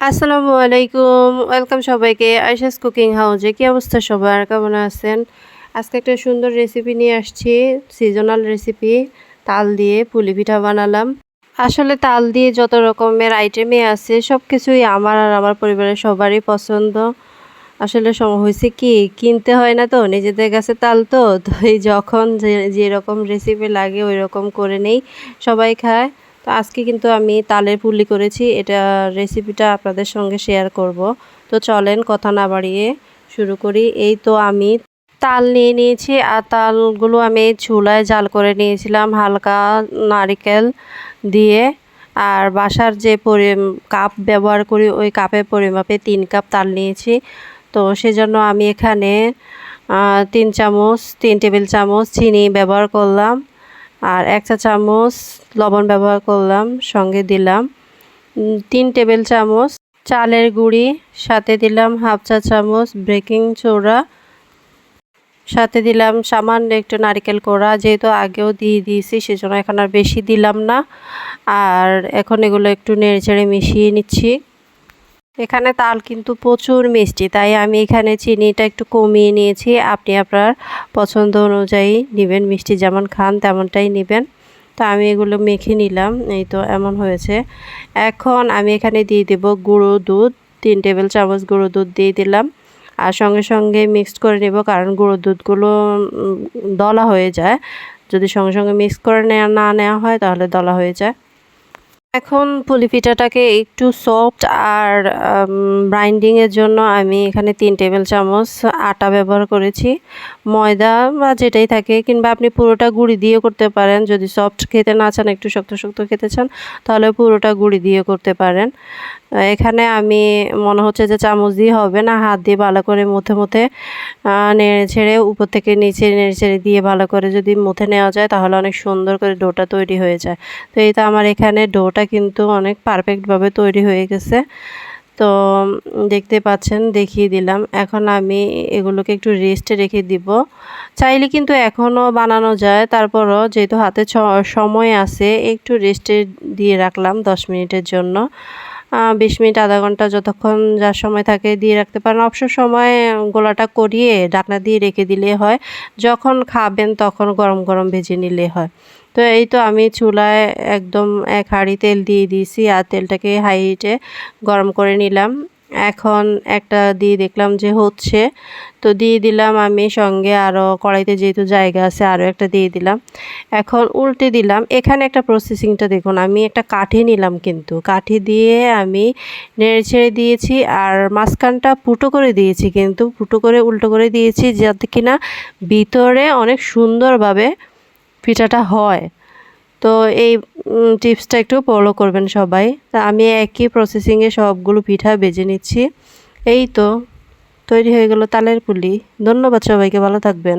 আসসালামু আলাইকুম। ওয়েলকাম সবাইকে। আইসাস কুকিং হাউজে কী অবস্থা সবার? কেমন আছেন? আজকে একটা সুন্দর রেসিপি নিয়ে আসছি সিজনাল রেসিপি তাল দিয়ে পুলি পিঠা বানালাম। আসলে তাল দিয়ে যত রকমের আইটেমই আছে সব কিছুই আমার আর আমার পরিবারের সবারই পছন্দ। আসলে হয়েছে কি, কিনতে হয় না তো, নিজেদের কাছে তাল তো তো যখন যে, যেরকম রেসিপি লাগে ওই রকম করে নেই, সবাই খায়। তো আজকে কিন্তু আমি তালের পুলি করেছি। এটা রেসিপিটা আপনাদের সঙ্গে শেয়ার করব। তো চলেন কথা না বাড়িয়ে শুরু করি। এই তো আমি তাল নিয়ে নিয়েছি আর তালগুলো আমি চুলায় জাল করে নিয়েছিলাম হালকা নারিকেল দিয়ে। আর বাসার যে পরি কাপ ব্যবহার করি, ওই কাপের পরিমাপে তিন কাপ তাল নিয়েছি। তো সেজন্য আমি এখানে তিন চামচ, তিন টেবিল চামচ চিনি ব্যবহার করলাম। আর এক চা চামচ লবণ ব্যবহার করলাম, সঙ্গে দিলাম। তিন টেবিল চামচ চালের গুঁড়ি, সাথে দিলাম হাফ চা চামচ বেকিং চোড়া সাথে দিলাম সামান্য একটু নারিকেল কোড়া, যেহেতু আগেও দিয়ে দিয়েছি, সেজন্য এখন আর বেশি দিলাম না। আর এখন এগুলো একটু নেড়ে চেড়ে মিশিয়ে নিচ্ছি। এখানে তাল কিন্তু প্রচুর মিষ্টি, তাই আমি এখানে চিনিটা একটু কমিয়ে নিয়েছি। আপনি আপনার পছন্দ অনুযায়ী নেবেন, মিষ্টি যেমন খান তেমনটাই নেবেন। তো আমি এগুলো মেখে নিলাম, এই তো এমন হয়েছে। এখন আমি এখানে দিয়ে দেব গুঁড়ো দুধ, তিন টেবিল চামচ গুঁড়ো দুধ দিয়ে দিলাম। আর সঙ্গে সঙ্গে মিক্সড করে নেব, কারণ গুঁড়ো দুধগুলো দলা হয়ে যায়। যদি সঙ্গে সঙ্গে মিক্স করে নেওয়া না নেওয়া হয়, তাহলে দলা হয়ে যায়। এখন পুলি পিঠাটাকে একটু সফট আর ব্রাইন্ডিংয়ের জন্য আমি এখানে তিন টেবিল চামচ আটা ব্যবহার করেছি। ময়দা বা যেটাই থাকে, কিংবা আপনি পুরোটা গুঁড়ি দিয়ে করতে পারেন। যদি সফট খেতে না চান, একটু শক্ত শক্ত খেতে চান, তাহলে পুরোটা গুঁড়ি দিয়ে করতে পারেন। এখানে আমি, মনে হচ্ছে যে চামচ দিয়ে হবে না, হাত দিয়ে ভালো করে মুথে মুথে নেড়ে ছেড়ে উপর থেকে নিচে নেড়ে ছেড়ে দিয়ে ভালো করে যদি মুথে নেওয়া যায়, তাহলে অনেক সুন্দর করে ডোটা তৈরি হয়ে যায়। তো এই তো আমার এখানে ডোটা কিন্তু অনেক পারফেক্টভাবে তৈরি হয়ে গেছে। তো দেখতে পাচ্ছেন, দেখিয়ে দিলাম। এখন আমি এগুলোকে একটু রেস্টে রেখে দিব। চাইলে কিন্তু এখনও বানানো যায়, তারপরও যেহেতু হাতে সময় আছে, একটু রেস্টে দিয়ে রাখলাম দশ মিনিটের জন্য। বিশ মিনিট, আধা ঘণ্টা যতক্ষণ যার সময় থাকে দিয়ে রাখতে পারেন। অবসর সময় গোলাটা করিয়ে ডাকনা দিয়ে রেখে দিলে হয়। যখন খাবেন তখন গরম গরম ভেজে নিলে হয়। তো এই তো আমি চুলায় একদম এক হাঁড়ি তেল দিয়ে দিয়েছি আর তেলটাকে হাই হিটে গরম করে নিলাম। এখন একটা দিয়ে দেখলাম যে হচ্ছে। তো দিয়ে দিলাম আমি সঙ্গে আরও কড়াইতে যেহেতু জায়গা আছে আরও একটা দিয়ে দিলাম। এখন উল্টে দিলাম। এখানে একটা প্রসেসিংটা দেখুন, আমি একটা কাঠি নিলাম কিন্তু। কাঠি দিয়ে আমি নেড়ে ছেড়ে দিয়েছি আর মাঝখানটা ফুটো করে দিয়েছি কিন্তু, ফুটো করে, উল্টো করে দিয়েছি যাতে কিনা ভিতরে অনেক সুন্দরভাবে পিঠাটা হয়। তো এই টিপসটা একটু ফলো করবেন সবাই। তা আমি একই প্রসেসিংয়ে সবগুলো পিঠা বেজে নিচ্ছি। এই তো, তৈরি হয়ে গেল তালের পুলি। ধন্যবাদ সবাইকে, ভালো থাকবেন।